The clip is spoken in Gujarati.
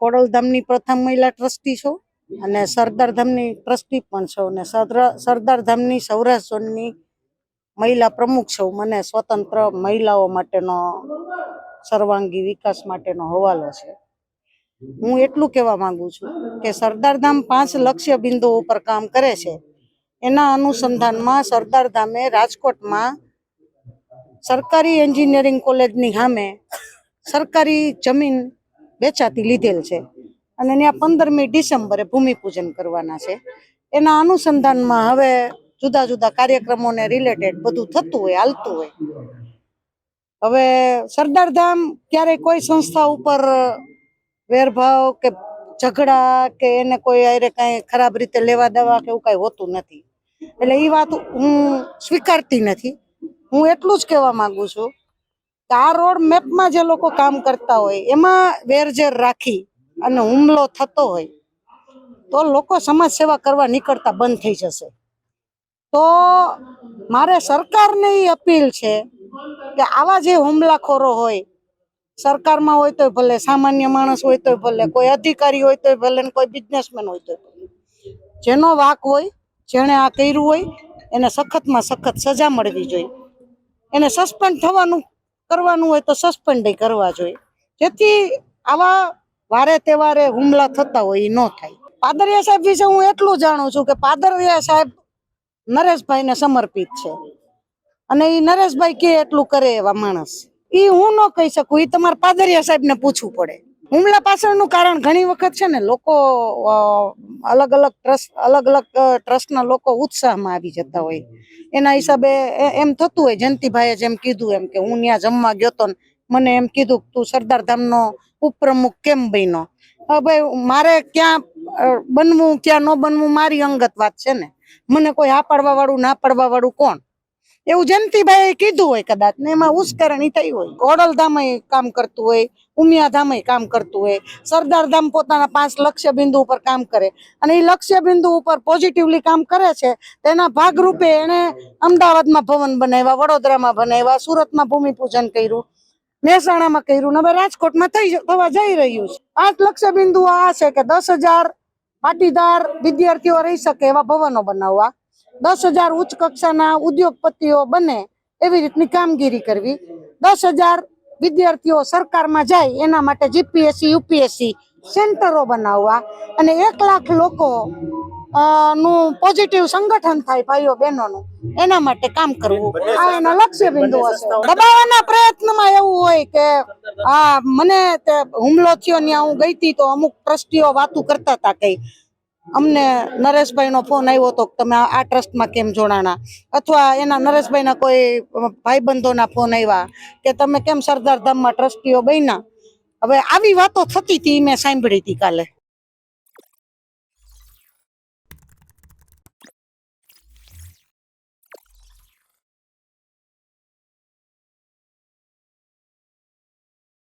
ખોડલધામની પ્રથમ મહિલા ટ્રસ્ટી છું અને સરદાર ધામની ટ્રસ્ટી પણ છું અને સરદાર ધામની સૌરાષ્ટ્ર ઝોનની મહિલા પ્રમુખ છું. મને સ્વતંત્ર મહિલાઓ માટેનો સર્વાંગી વિકાસ માટેનો હવાલો છે. હું એટલું કહેવા માંગુ છું કે સરદારધામ પાંચ લક્ષ્ય બિંદુઓ ઉપર કામ કરે છે. એના અનુસંધાનમાં સરદારધામે રાજકોટમાં સરકારી એન્જિનિયરિંગ કોલેજની સામે સરકારી જમીન વેચાતી લીધેલ છે. અને ત્યાં પંદરમી ડિસેમ્બરે ભૂમિપૂજન કરવાના છે. એના અનુસંધાનમાં હવે જુદા જુદા કાર્યક્રમોને રિલેટેડ બધું થતું હોય, હાલતું હોય. હવે સરદારધામ ક્યારેય કોઈ સંસ્થા ઉપર વેરભાવ કે ઝઘડા કે એને કોઈ અરે કાંઈ ખરાબ રીતે લેવા દેવા કે એવું કાંઈ હોતું નથી. એટલે એ વાત હું સ્વીકારતી નથી. હું એટલું જ કહેવા માંગુ છું આ રોડ મેપમાં જે લોકો કામ કરતા હોય, એમાં વેરઝેર રાખી અને હુમલો થતો હોય, તો લોકો સમાજ સેવા કરવા નીકળતા બંધ થઈ જશે. તો મારે સરકારને એ અપીલ છે કે આવા જે હુમલાખોરો હોય, સરકારમાં હોય તો ભલે, સામાન્ય માણસ હોય તો ભલે, કોઈ અધિકારી હોય તો ભલે કોઈ બિઝનેસમેન હોય તો ભલે. જેનો વાક હોય, જેણે આ કર્યું હોય, એને સખતમાં સખત સજા મળવી જોઈએ. એને સસ્પેન્ડ થવાનું કરવાનું હોય તો સસ્પેન્ડ કરવા જોઈએ. જેથી આવા વારે તહેવારે હુમલા થતા હોય એ ન થાય. પાદરિયા સાહેબ વિશે હું એટલું જાણું છું કે પાદરિયા સાહેબ નરેશભાઈને સમર્પિત છે. અને એ નરેશભાઈ કે એટલું કરે એવા માણસ. એ હું ન કહી શકું એ તમારે પાદરિયા સાહેબને પૂછવું પડે. હુમલા પાછળનું કારણ ઘણી વખત છે ને લોકો અલગ અલગ ટ્રસ્ટ અલગ અલગ ટ્રસ્ટના લોકો ઉત્સાહમાં આવી જતા હોય. એના હિસાબે એમ થતું હોય, જયંતિભાઈએ જેમ કીધું એમ કે હું ત્યાં જમવા ગયો તો મને એમ કીધું તું સરદાર ધામનો ઉપપ્રમુખ કેમ બન્યો? ભાઈ, મારે ક્યાં બનવું, ક્યાં ન બનવું મારી અંગત વાત છે ને. મને કોઈ આ પાડવા વાળું ના પાડવા વાળું કોણ? એવું જયંતિભાઈ કીધું હોય કદાચ, ને એમાં ઉશ્કેરણી થઈ હોય. ઓડલધામય કામ કરતું હોય ઉમિયાધામય કામ કરતું હોય, સરદારધામ પોતાના પાંચ લક્ષ્ય બિંદુ ઉપર કામ કરે અને એ લક્ષ્ય બિંદુ ઉપર પોઝિટિવલી કામ કરે છે તેના ભાગરૂપે એને અમદાવાદમાં ભવન બનાવ્યા, વડોદરામાં બનાવ્યા, સુરતમાં ભૂમિપૂજન કર્યું, મહેસાણામાં કર્યું, ને હવે રાજકોટમાં થઈ થવા જઈ રહ્યું છે. પાંચ લક્ષ્ય બિંદુ આ છે કે દસ હજાર પાટીદાર વિદ્યાર્થીઓ રહી શકે એવા ભવનો બનાવવા. દસ હજાર ઉચ્ચ કક્ષાના ઉદ્યોગપતિઓ બને એવી રીતની કામગીરી કરવી. દસ હજાર વિદ્યાર્થીઓ સરકારમાં જાય એના માટે જીપીએસસી યુપીએસસી સેન્ટરો બનાવવા અને એક લાખ લોકો નું પોઝિટિવ સંગઠન થાય ભાઈઓ બહેનોનું એના માટે કામ કરવું. આ એનો લક્ષ્ય બિંદુ હશે. દબાવવાના પ્રયત્નમાં એવું હોય કે આ મને હુમલો થયો ત્યાં હું ગઈ હતી તો અમુક ટ્રસ્ટીઓ વાતું કરતા હતા કઈ અમને નરેશભાઈનો ફોન આવ્યો હતો તમે આ આ ટ્રસ્ટમાં કેમ જોડાણા? અથવા એના નરેશભાઈના કોઈ ભાઈબંધોના ફોન આવ્યા કે તમે કેમ સરદાર ધામમાં ટ્રસ્ટીઓ બન્યા? હવે આવી વાતો થતી હતી મેં સાંભળી હતી કાલે.